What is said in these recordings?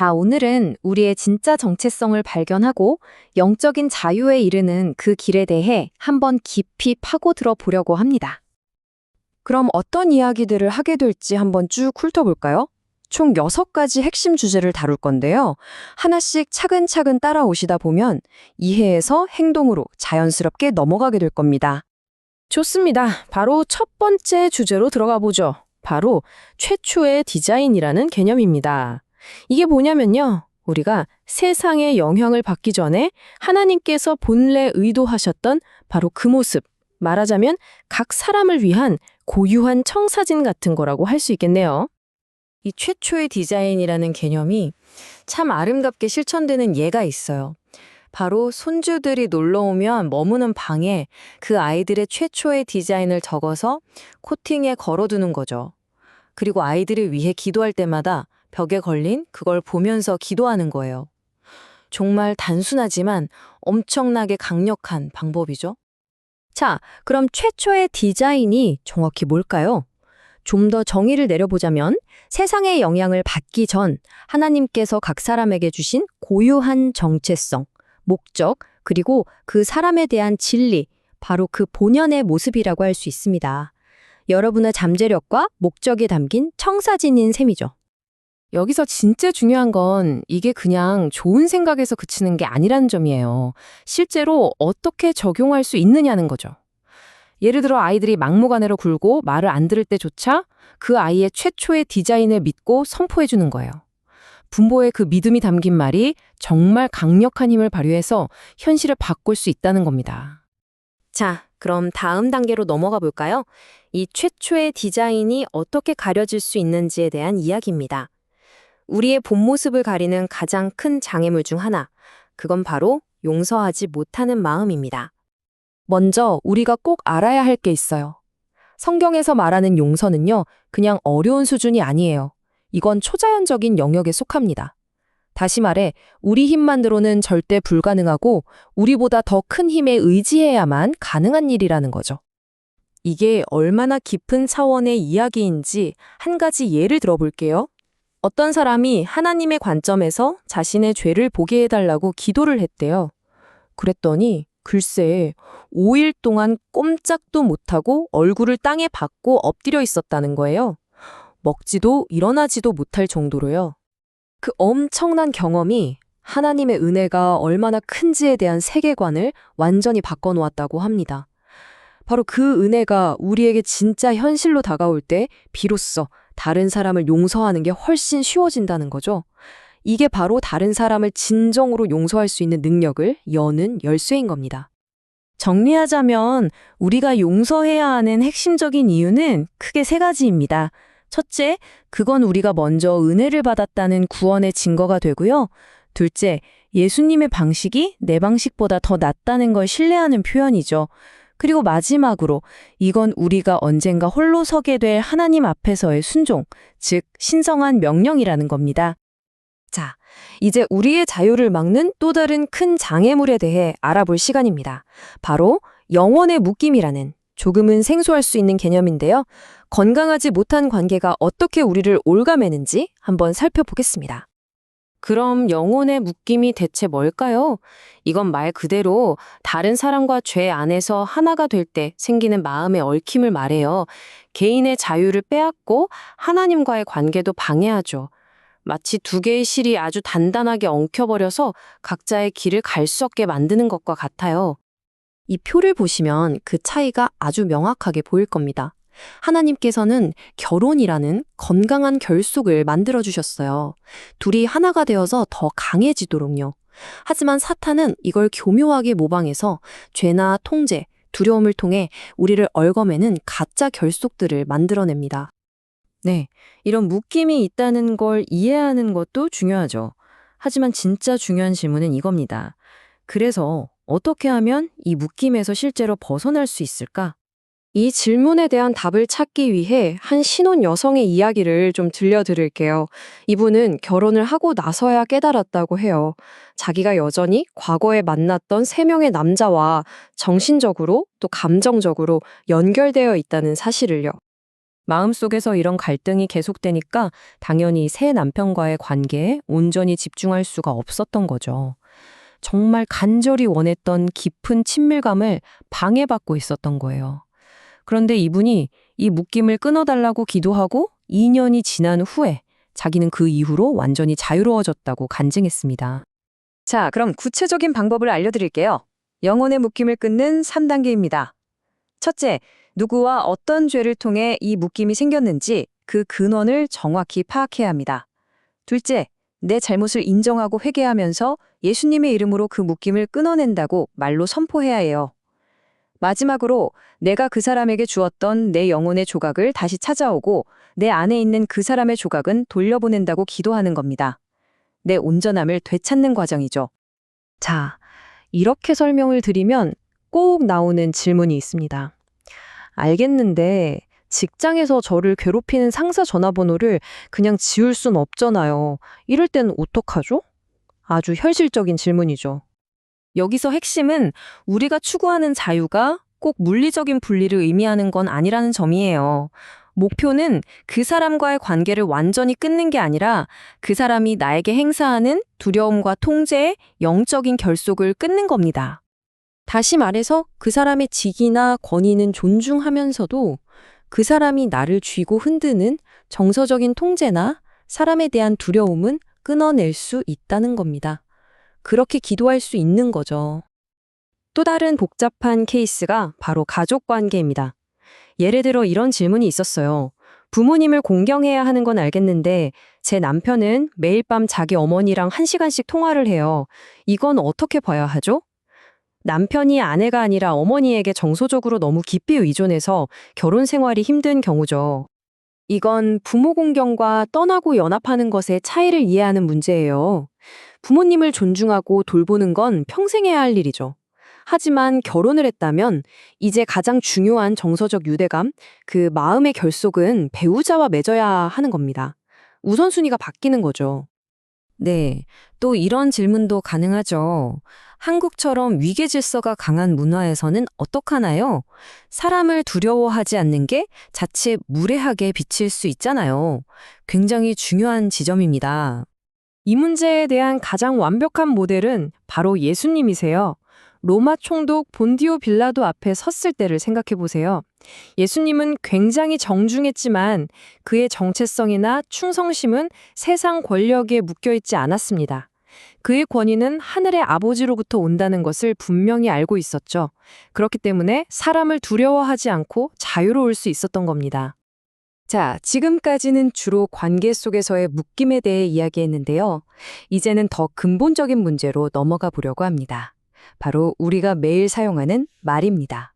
자, 오늘은 우리의 진짜 정체성을 발견하고 영적인 자유에 이르는 그 길에 대해 한번 깊이 파고들어 보려고 합니다. 그럼 어떤 이야기들을 하게 될지 한번 쭉 훑어볼까요? 총 6가지 핵심 주제를 다룰 건데요. 하나씩 차근차근 따라오시다 보면 이해에서 행동으로 자연스럽게 넘어가게 될 겁니다. 좋습니다. 바로 첫 번째 주제로 들어가 보죠. 바로 최초의 디자인이라는 개념입니다. 이게 뭐냐면요. 우리가 세상에 영향을 받기 전에 하나님께서 본래 의도하셨던 바로 그 모습, 말하자면 각 사람을 위한 고유한 청사진 같은 거라고 할 수 있겠네요. 이 최초의 디자인이라는 개념이 참 아름답게 실천되는 예가 있어요. 바로 손주들이 놀러 오면 머무는 방에 그 아이들의 최초의 디자인을 적어서 코팅에 걸어두는 거죠. 그리고 아이들을 위해 기도할 때마다 벽에 걸린 그걸 보면서 기도하는 거예요. 정말 단순하지만 엄청나게 강력한 방법이죠. 자, 그럼 최초의 디자인이 정확히 뭘까요? 좀 더 정의를 내려보자면 세상의 영향을 받기 전 하나님께서 각 사람에게 주신 고유한 정체성, 목적, 그리고 그 사람에 대한 진리, 바로 그 본연의 모습이라고 할 수 있습니다. 여러분의 잠재력과 목적이 담긴 청사진인 셈이죠. 여기서 진짜 중요한 건 이게 그냥 좋은 생각에서 그치는 게 아니라는 점이에요. 실제로 어떻게 적용할 수 있느냐는 거죠. 예를 들어 아이들이 막무가내로 굴고 말을 안 들을 때조차 그 아이의 최초의 디자인을 믿고 선포해 주는 거예요. 분보의 그 믿음이 담긴 말이 정말 강력한 힘을 발휘해서 현실을 바꿀 수 있다는 겁니다. 자, 그럼 다음 단계로 넘어가 볼까요? 이 최초의 디자인이 어떻게 가려질 수 있는지에 대한 이야기입니다. 우리의 본 모습을 가리는 가장 큰 장애물 중 하나, 그건 바로 용서하지 못하는 마음입니다. 먼저 우리가 꼭 알아야 할 게 있어요. 성경에서 말하는 용서는요, 그냥 어려운 수준이 아니에요. 이건 초자연적인 영역에 속합니다. 다시 말해, 우리 힘만으로는 절대 불가능하고 우리보다 더 큰 힘에 의지해야만 가능한 일이라는 거죠. 이게 얼마나 깊은 차원의 이야기인지 한 가지 예를 들어볼게요. 어떤 사람이 하나님의 관점에서 자신의 죄를 보게 해달라고 기도를 했대요. 그랬더니 글쎄 5일 동안 꼼짝도 못하고 얼굴을 땅에 박고 엎드려 있었다는 거예요. 먹지도 일어나지도 못할 정도로요. 그 엄청난 경험이 하나님의 은혜가 얼마나 큰지에 대한 세계관을 완전히 바꿔놓았다고 합니다. 바로 그 은혜가 우리에게 진짜 현실로 다가올 때 비로소 다른 사람을 용서하는 게 훨씬 쉬워진다는 거죠. 이게 바로 다른 사람을 진정으로 용서할 수 있는 능력을 여는 열쇠인 겁니다. 정리하자면 우리가 용서해야 하는 핵심적인 이유는 크게 세 가지입니다. 첫째, 그건 우리가 먼저 은혜를 받았다는 구원의 증거가 되고요. 둘째, 예수님의 방식이 내 방식보다 더 낫다는 걸 신뢰하는 표현이죠. 그리고 마지막으로 이건 우리가 언젠가 홀로 서게 될 하나님 앞에서의 순종, 즉 신성한 명령이라는 겁니다. 자, 이제 우리의 자유를 막는 또 다른 큰 장애물에 대해 알아볼 시간입니다. 바로 영혼의 묶임이라는 조금은 생소할 수 있는 개념인데요. 건강하지 못한 관계가 어떻게 우리를 올가매는지 한번 살펴보겠습니다. 그럼 영혼의 묶임이 대체 뭘까요? 이건 말 그대로 다른 사람과 죄 안에서 하나가 될 때 생기는 마음의 얽힘을 말해요. 개인의 자유를 빼앗고 하나님과의 관계도 방해하죠. 마치 두 개의 실이 아주 단단하게 엉켜버려서 각자의 길을 갈 수 없게 만드는 것과 같아요. 이 표를 보시면 그 차이가 아주 명확하게 보일 겁니다. 하나님께서는 결혼이라는 건강한 결속을 만들어 주셨어요. 둘이 하나가 되어서 더 강해지도록요. 하지만 사탄은 이걸 교묘하게 모방해서 죄나 통제, 두려움을 통해 우리를 얽어매는 가짜 결속들을 만들어냅니다. 네, 이런 묶임이 있다는 걸 이해하는 것도 중요하죠. 하지만 진짜 중요한 질문은 이겁니다. 그래서 어떻게 하면 이 묶임에서 실제로 벗어날 수 있을까? 이 질문에 대한 답을 찾기 위해 한 신혼 여성의 이야기를 좀 들려드릴게요. 이분은 결혼을 하고 나서야 깨달았다고 해요. 자기가 여전히 과거에 만났던 세 명의 남자와 정신적으로 또 감정적으로 연결되어 있다는 사실을요. 마음속에서 이런 갈등이 계속되니까 당연히 새 남편과의 관계에 온전히 집중할 수가 없었던 거죠. 정말 간절히 원했던 깊은 친밀감을 방해받고 있었던 거예요. 그런데 이분이 이 묶임을 끊어달라고 기도하고 2년이 지난 후에 자기는 그 이후로 완전히 자유로워졌다고 간증했습니다. 자, 그럼 구체적인 방법을 알려드릴게요. 영혼의 묶임을 끊는 3단계입니다. 첫째, 누구와 어떤 죄를 통해 이 묶임이 생겼는지 그 근원을 정확히 파악해야 합니다. 둘째, 내 잘못을 인정하고 회개하면서 예수님의 이름으로 그 묶임을 끊어낸다고 말로 선포해야 해요. 마지막으로 내가 그 사람에게 주었던 내 영혼의 조각을 다시 찾아오고 내 안에 있는 그 사람의 조각은 돌려보낸다고 기도하는 겁니다. 내 온전함을 되찾는 과정이죠. 자, 이렇게 설명을 드리면 꼭 나오는 질문이 있습니다. 알겠는데 직장에서 저를 괴롭히는 상사 전화번호를 그냥 지울 순 없잖아요. 이럴 땐 어떡하죠? 아주 현실적인 질문이죠. 여기서 핵심은 우리가 추구하는 자유가 꼭 물리적인 분리를 의미하는 건 아니라는 점이에요. 목표는 그 사람과의 관계를 완전히 끊는 게 아니라 그 사람이 나에게 행사하는 두려움과 통제의 영적인 결속을 끊는 겁니다. 다시 말해서 그 사람의 직이나 권위는 존중하면서도 그 사람이 나를 쥐고 흔드는 정서적인 통제나 사람에 대한 두려움은 끊어낼 수 있다는 겁니다. 그렇게 기도할 수 있는 거죠. 또 다른 복잡한 케이스가 바로 가족 관계입니다. 예를 들어 이런 질문이 있었어요. 부모님을 공경해야 하는 건 알겠는데 제 남편은 매일 밤 자기 어머니랑 한 시간씩 통화를 해요. 이건 어떻게 봐야 하죠? 남편이 아내가 아니라 어머니에게 정서적으로 너무 깊이 의존해서 결혼 생활이 힘든 경우죠. 이건 부모 공경과 떠나고 연합하는 것의 차이를 이해하는 문제예요. 부모님을 존중하고 돌보는 건 평생 해야 할 일이죠. 하지만 결혼을 했다면 이제 가장 중요한 정서적 유대감, 그 마음의 결속은 배우자와 맺어야 하는 겁니다. 우선순위가 바뀌는 거죠. 네, 또 이런 질문도 가능하죠. 한국처럼 위계 질서가 강한 문화에서는 어떡하나요? 사람을 두려워하지 않는 게 자칫 무례하게 비칠 수 있잖아요. 굉장히 중요한 지점입니다. 이 문제에 대한 가장 완벽한 모델은 바로 예수님이세요. 로마 총독 본디오 빌라도 앞에 섰을 때를 생각해 보세요. 예수님은 굉장히 정중했지만 그의 정체성이나 충성심은 세상 권력에 묶여 있지 않았습니다. 그의 권위는 하늘의 아버지로부터 온다는 것을 분명히 알고 있었죠. 그렇기 때문에 사람을 두려워하지 않고 자유로울 수 있었던 겁니다. 자, 지금까지는 주로 관계 속에서의 묶임에 대해 이야기했는데요. 이제는 더 근본적인 문제로 넘어가 보려고 합니다. 바로 우리가 매일 사용하는 말입니다.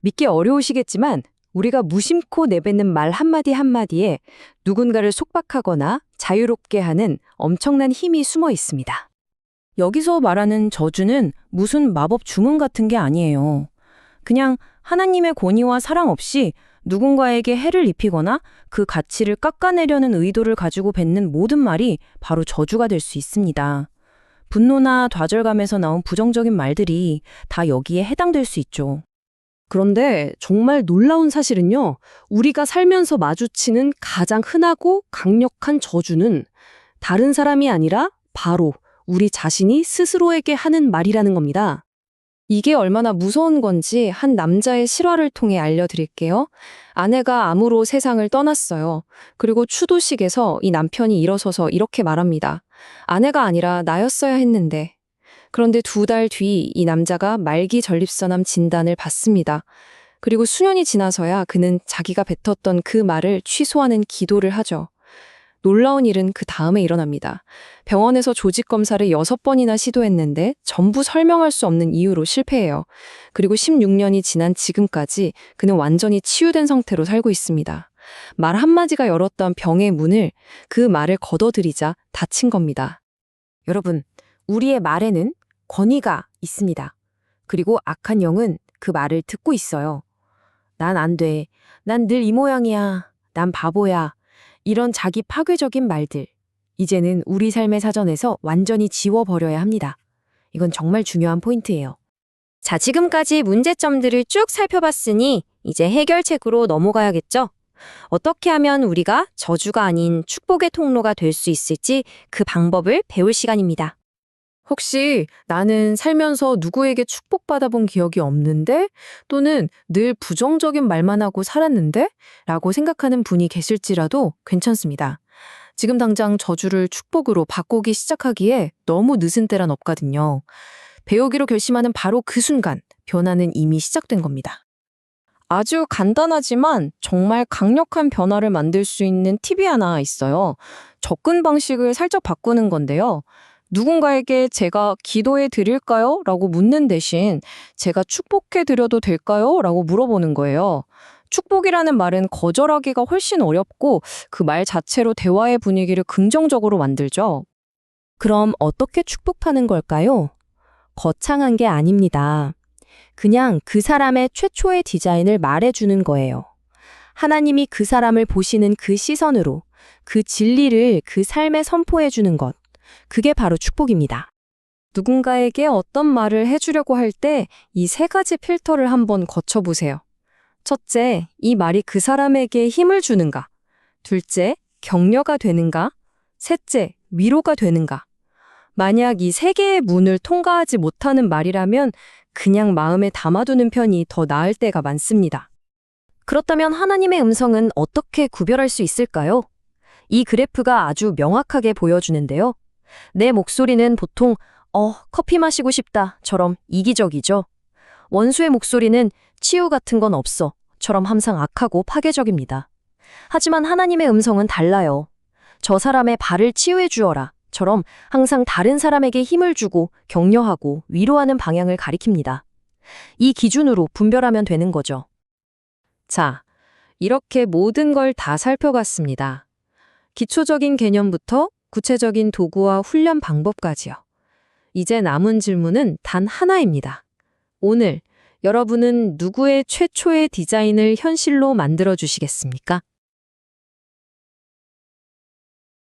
믿기 어려우시겠지만 우리가 무심코 내뱉는 말 한마디 한마디에 누군가를 속박하거나 자유롭게 하는 엄청난 힘이 숨어 있습니다. 여기서 말하는 저주는 무슨 마법 주문 같은 게 아니에요. 그냥 하나님의 권위와 사랑 없이 누군가에게 해를 입히거나 그 가치를 깎아내려는 의도를 가지고 뱉는 모든 말이 바로 저주가 될 수 있습니다. 분노나 좌절감에서 나온 부정적인 말들이 다 여기에 해당될 수 있죠. 그런데 정말 놀라운 사실은요, 우리가 살면서 마주치는 가장 흔하고 강력한 저주는 다른 사람이 아니라 바로 우리 자신이 스스로에게 하는 말이라는 겁니다. 이게 얼마나 무서운 건지 한 남자의 실화를 통해 알려드릴게요. 아내가 암으로 세상을 떠났어요. 그리고 추도식에서 이 남편이 일어서서 이렇게 말합니다. 아내가 아니라 나였어야 했는데. 그런데 두 달 뒤 이 남자가 말기 전립선암 진단을 받습니다. 그리고 수년이 지나서야 그는 자기가 뱉었던 그 말을 취소하는 기도를 하죠. 놀라운 일은 그 다음에 일어납니다. 병원에서 조직 검사를 여섯 번이나 시도했는데 전부 설명할 수 없는 이유로 실패해요. 그리고 16년이 지난 지금까지 그는 완전히 치유된 상태로 살고 있습니다. 말 한마디가 열었던 병의 문을 그 말을 걷어들이자 닫힌 겁니다. 여러분, 우리의 말에는 권위가 있습니다. 그리고 악한 영은 그 말을 듣고 있어요. 난 안 돼. 난 늘 이 모양이야. 난 바보야. 이런 자기 파괴적인 말들. 이제는 우리 삶의 사전에서 완전히 지워버려야 합니다. 이건 정말 중요한 포인트예요. 자, 지금까지 문제점들을 쭉 살펴봤으니 이제 해결책으로 넘어가야겠죠? 어떻게 하면 우리가 저주가 아닌 축복의 통로가 될 수 있을지 그 방법을 배울 시간입니다. 혹시 나는 살면서 누구에게 축복받아본 기억이 없는데 또는 늘 부정적인 말만 하고 살았는데 라고 생각하는 분이 계실지라도 괜찮습니다. 지금 당장 저주를 축복으로 바꾸기 시작하기에 너무 늦은 때란 없거든요. 배우기로 결심하는 바로 그 순간 변화는 이미 시작된 겁니다. 아주 간단하지만 정말 강력한 변화를 만들 수 있는 팁이 하나 있어요. 접근 방식을 살짝 바꾸는 건데요. 누군가에게 제가 기도해 드릴까요? 라고 묻는 대신 제가 축복해 드려도 될까요? 라고 물어보는 거예요. 축복이라는 말은 거절하기가 훨씬 어렵고 그 말 자체로 대화의 분위기를 긍정적으로 만들죠. 그럼 어떻게 축복하는 걸까요? 거창한 게 아닙니다. 그냥 그 사람의 최초의 디자인을 말해주는 거예요. 하나님이 그 사람을 보시는 그 시선으로 그 진리를 그 삶에 선포해주는 것. 그게 바로 축복입니다. 누군가에게 어떤 말을 해주려고 할 때 이 세 가지 필터를 한번 거쳐보세요. 첫째, 이 말이 그 사람에게 힘을 주는가? 둘째, 격려가 되는가? 셋째, 위로가 되는가? 만약 이 세 개의 문을 통과하지 못하는 말이라면 그냥 마음에 담아두는 편이 더 나을 때가 많습니다. 그렇다면 하나님의 음성은 어떻게 구별할 수 있을까요? 이 그래프가 아주 명확하게 보여주는데요. 내 목소리는 보통, 어, 커피 마시고 싶다,처럼 이기적이죠. 원수의 목소리는 치유 같은 건 없어, 처럼 항상 악하고 파괴적입니다. 하지만 하나님의 음성은 달라요. 저 사람의 발을 치유해 주어라, 처럼 항상 다른 사람에게 힘을 주고 격려하고 위로하는 방향을 가리킵니다. 이 기준으로 분별하면 되는 거죠. 자, 이렇게 모든 걸 다 살펴봤습니다. 기초적인 개념부터 구체적인 도구와 훈련 방법까지요. 이제 남은 질문은 단 하나입니다. 오늘 여러분은 누구의 최초의 디자인을 현실로 만들어 주시겠습니까?